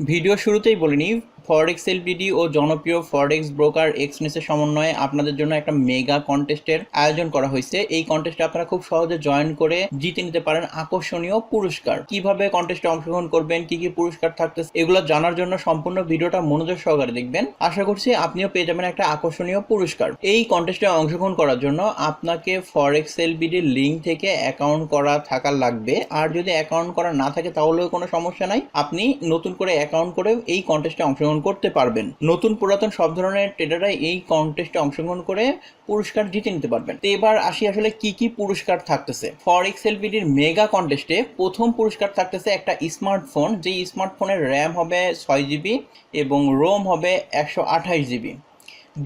Video শুরুতেই বলিনি ফরেক্স LBD ও জনপ্রিয় ফরেক্স ব্রোকার এক্সনেসের সমন্বয়ে আপনাদের জন্য একটা মেগা কন্টেস্টের আয়োজন করা হয়েছে। এই কন্টেস্টে আপনারা খুব সহজে জয়েন করে জিতে নিতে পারেন আকর্ষণীয় পুরস্কার। কীভাবে কন্টেস্টে অংশগ্রহণ করবেন, কি কি পুরস্কার থাকতেছে এগুলো জানার জন্য সম্পূর্ণ ভিডিওটা মনোযোগ সহকারে দেখবেন। আশা করছি আপনিও পেয়ে যাবেন একটা আকর্ষণীয় পুরস্কার। এই কন্টেস্টে অংশগ্রহণ করার জন্য আপনাকে ফরেক্স এলবিডির লিঙ্ক থেকে অ্যাকাউন্ট করা থাকা লাগবে। আর যদি অ্যাকাউন্ট করা না থাকে তাহলেও কোনো সমস্যা নাই। আপনি নতুন করে অ্যাকাউন্ট করে এই কন্টেস্টে অংশগ্রহণ করতে পারবেন। নতুন পুরাতন সব ধরনের ট্রেডাররা এই কন্টেস্টে অংশগ্রহণ করে পুরস্কার জিতে নিতে পারবেন। তো এবার আসি আসলে কি কি পুরস্কার থাকতেছে। ফরেক্স এলবিডির মেগা কন্টেস্টে প্রথম পুরস্কার থাকতেছে একটা স্মার্টফোন যেই স্মার্টফোনের র্যাম হবে ছয় জিবি এবং রোম হবে একশো আঠাশ জিবি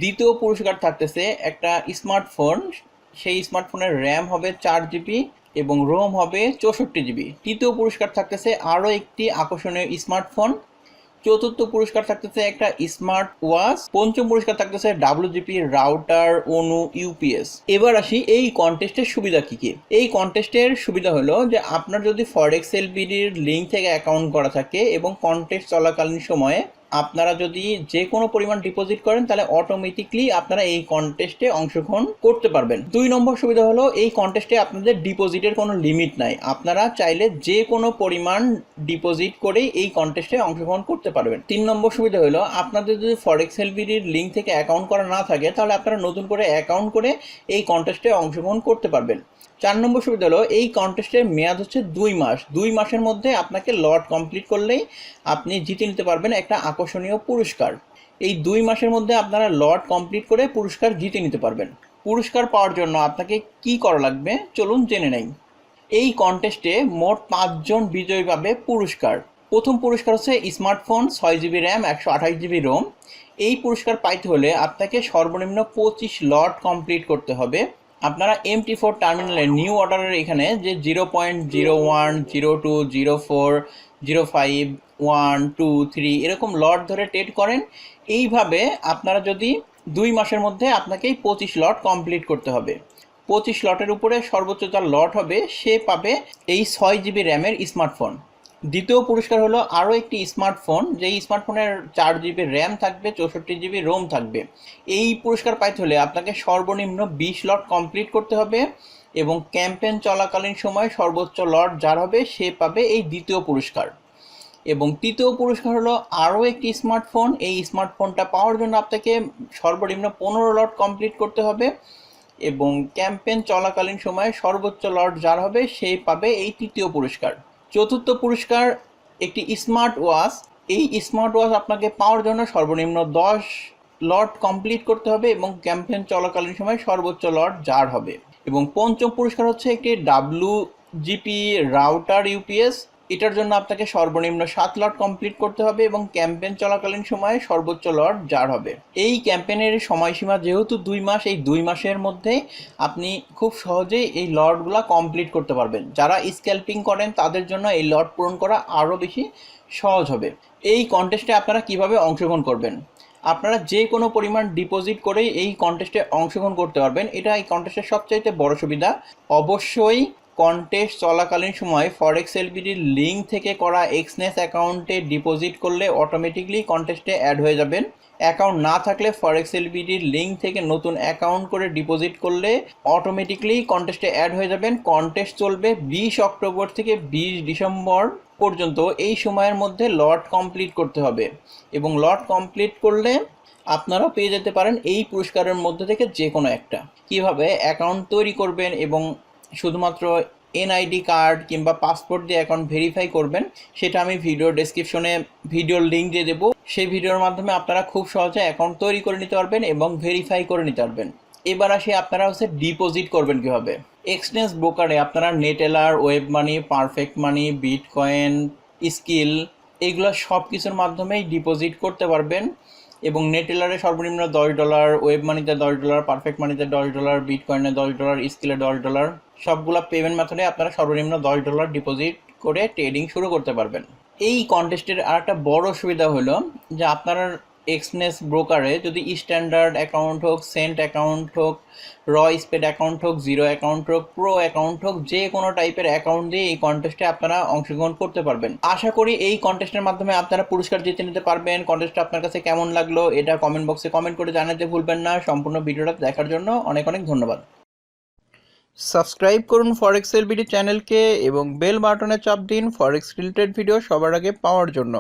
দ্বিতীয় পুরস্কার থাকতেছে একটা স্মার্টফোন সেই স্মার্টফোনের র্যাম হবে চার জিবি এবং রোম হবে চৌষট্টি জিবি তৃতীয় পুরস্কার থাকতেছে আরও একটি আকর্ষণীয় স্মার্টফোন চতুর্থ পুরস্কার থাকতেছে একটা স্মার্ট ওয়াচ, পঞ্চম পুরস্কার থাকতেছে ডাব্লিউজিপি রাউটার অনু ইউপিএস এবার আসি এই কন্টেস্টের সুবিধা কি কি? এই কন্টেস্টের সুবিধা হলো যে আপনার যদি ফরেক্স এলবিডির লিঙ্ক থেকে অ্যাকাউন্ট করা থাকে এবং কন্টেস্ট চলাকালীন সময়ে আপনারা যদি যে কোনো পরিমাণ ডিপোজিট করেন, তাহলে অটোমেটিকলি আপনারা এই কন্টেস্টে অংশগ্রহণ করতে পারবেন। দুই নম্বর সুবিধা হলো, এই কন্টেস্টে আপনাদের ডিপোজিটের কোনো লিমিট নাই। আপনারা চাইলে যে কোনো পরিমাণ ডিপোজিট করেই এই কন্টেস্টে অংশগ্রহণ করতে পারবেন। তিন নম্বর সুবিধা হলো, আপনাদের যদি ফরেক্স এলবিডির লিঙ্ক থেকে অ্যাকাউন্ট করা না থাকে, তাহলে আপনারা নতুন করে অ্যাকাউন্ট করে এই কন্টেস্টে অংশগ্রহণ করতে পারবেন। চার নম্বর সুবিধা হলো, এই কন্টেস্টের মেয়াদ হচ্ছে দুই মাস। দুই মাসের মধ্যে আপনাকে লট কমপ্লিট করলেই আপনি জিতে নিতে পারবেন একটা আকর্ষণীয় পুরস্কার। এই দুই মাসের মধ্যে আপনারা লট কমপ্লিট করে পুরস্কার জিতে নিতে পারবেন। পুরস্কার পাওয়ার জন্য আপনাকে কি করা লাগবে চলুন জেনে নেই। এই কন্টেস্টে মোট পাঁচজন বিজয়ী পাবে পুরস্কার। প্রথম পুরস্কার হচ্ছে স্মার্টফোন ছয় জিবি র্যাম একশো আঠাশ জিবি রোম এই পুরস্কার পাইতে হলে আপনাকে সর্বনিম্ন পঁচিশ লট কমপ্লিট করতে হবে। আপনারা এমটি ফোর টার্মিনালের নিউ অর্ডারের এখানে যে zero point zero one zero two zero four zero five one two three, এরকম লট ধরে ট্রেড করেন। এইভাবে আপনারা যদি দুই মাসের মধ্যে আপনাকে এই পঁচিশ লট কমপ্লিট করতে হবে। পঁচিশ লটের উপরে সর্বোচ্চ যার লট হবে, সে পাবে এই ছয় জিবি র্যামের স্মার্টফোন দ্বিতীয় পুরস্কার হলো আরও একটি স্মার্টফোন, যেই স্মার্টফোনের চার জিবি র্যাম থাকবে, চৌষট্টি জিবি রোম থাকবে। এই পুরস্কার পাইতে হলে আপনাকে সর্বনিম্ন বিশ লট কমপ্লিট করতে হবে এবং ক্যাম্পেইন চলাকালীন সময় সর্বোচ্চ লট যার হবে সে পাবে এই দ্বিতীয় পুরস্কার। এবং তৃতীয় পুরস্কার হলো আরও একটি স্মার্টফোন, এই স্মার্টফোনটা পাওয়ার জন্য আপনাকে সর্বনিম্ন পনেরো লট কমপ্লিট করতে হবে এবং ক্যাম্পেইন চলাকালীন সময়ে সর্বোচ্চ লট যার হবে সেই পাবে এই তৃতীয় পুরস্কার। চতুর্থ পুরস্কার, একটি স্মার্ট ওয়াচ। এই স্মার্ট ওয়াচ আপনাকে পাওয়ার জন্য সর্বনিম্ন দশ লট কমপ্লিট করতে হবে এবং ক্যাম্পেন চলাকালীন সময় সর্বোচ্চ লট যার হবে। এবং পঞ্চম পুরস্কার হচ্ছে একটি ডাব্লু জিপি রাউটার ইউপিএস এটার জন্য আপনাকে সর্বনিম্ন সাত লট কমপ্লিট করতে হবে এবং ক্যাম্পেন চলাকালীন সময়ে সর্বোচ্চ লট যার হবে। এই ক্যাম্পেনের সময়সীমা যেহেতু দুই মাস, এই দুই মাসের মধ্যে আপনি খুব সহজেই এই লটগুলো কমপ্লিট করতে পারবেন। যারা স্ক্যাল্পিং করেন, তাদের জন্য এই লট পূরণ করা আরও বেশি সহজ হবে। এই কন্টেস্টে আপনারা কীভাবে অংশগ্রহণ করবেন? আপনারা যে কোনো পরিমাণ ডিপোজিট করেই এই কন্টেস্টে অংশগ্রহণ করতে পারবেন। এটা এই কন্টেস্টের সবচাইতে বড় সুবিধা। অবশ্যই কন্টেস্ট চলাকালীন সময় ফরেক্স এলবিডির লিঙ্ক থেকে করা এক্সনেস অ্যাকাউন্টে ডিপোজিট করলে অটোমেটিকলি কন্টেস্টে অ্যাড হয়ে যাবেন। অ্যাকাউন্ট না থাকলে ফরেক্স এলবিডির লিঙ্ক থেকে নতুন অ্যাকাউন্ট করে ডিপোজিট করলে অটোমেটিকলি কন্টেস্টে অ্যাড হয়ে যাবেন। কন্টেস্ট চলবে বিশ অক্টোবর থেকে বিশ ডিসেম্বর পর্যন্ত। এই সময়ের মধ্যে লট কমপ্লিট করতে হবে এবং লট কমপ্লিট করলে আপনারাও পেয়ে যেতে পারেন এই পুরস্কারের মধ্যে থেকে যে কোনো একটা। কীভাবে? অ্যাকাউন্ট তৈরি করবেন এবং শুধুমাত্র এনআইডি কার্ড কিংবা পাসপোর্ট দিয়ে অ্যাকাউন্ট ভেরিফাই করবেন, সেটা আমি ভিডিও ডেসক্রিপশনে ভিডিওর লিঙ্ক দিয়ে দেবো। সেই ভিডিওর মাধ্যমে আপনারা খুব সহজে অ্যাকাউন্ট তৈরি করে নিতে পারবেন এবং ভেরিফাই করে নিতে পারবেন। এবার আসি আপনারা হচ্ছে ডিপোজিট করবেন কীভাবে? এক্সচেঞ্জ ব্রোকারে আপনারা Neteller WebMoney Perfect Money bitcoin Skrill এগুলো সব কিছুর মাধ্যমেই ডিপোজিট করতে পারবেন। এবং নেটেলারে সর্বনিম্ন দশ ডলার ওয়েব মানিতে দশ ডলার পারফেক্ট মানিতে দশ ডলার বিটকয়েনে দশ ডলার স্কিলে দশ ডলার সবগুলো পেমেন্ট মেথডে আপনারা সর্বনিম্ন দশ ডলার ডিপোজিট করে ট্রেডিং শুরু করতে পারবেন। এই কন্টেস্টের আর একটা বড় সুবিধা হলো যে আপনারা এক্সনেস ব্রোকারে, যদি স্ট্যান্ডার্ড অ্যাকাউন্ট হোক, সেন্ট অ্যাকাউন্ট হোক, র স্পেড অ্যাকাউন্ট হোক, জিরো অ্যাকাউন্ট হোক, প্রো অ্যাকাউন্ট হোক, যে কোনো টাইপের অ্যাকাউন্ট দিয়ে এই কন্টেস্টে আপনারা অংশগ্রহণ করতে পারবেন। আশা করি এই কন্টেস্টের মাধ্যমে আপনারা পুরস্কার জিতে নিতে পারবেন। কন্টেস্টটা আপনার কাছে কেমন লাগল, এটা কমেন্ট বক্সে কমেন্ট করে জানাতে ভুলবেন না। সম্পূর্ণ ভিডিওটা দেখার জন্য অনেক অনেক ধন্যবাদ। সাবস্ক্রাইব করুন ফরেক্স এলবিডি চ্যানেলকে এবং বেল বাটনে চাপ দিন ফরেক্স রিলেটেড ভিডিও সবার আগে পাওয়ার জন্য।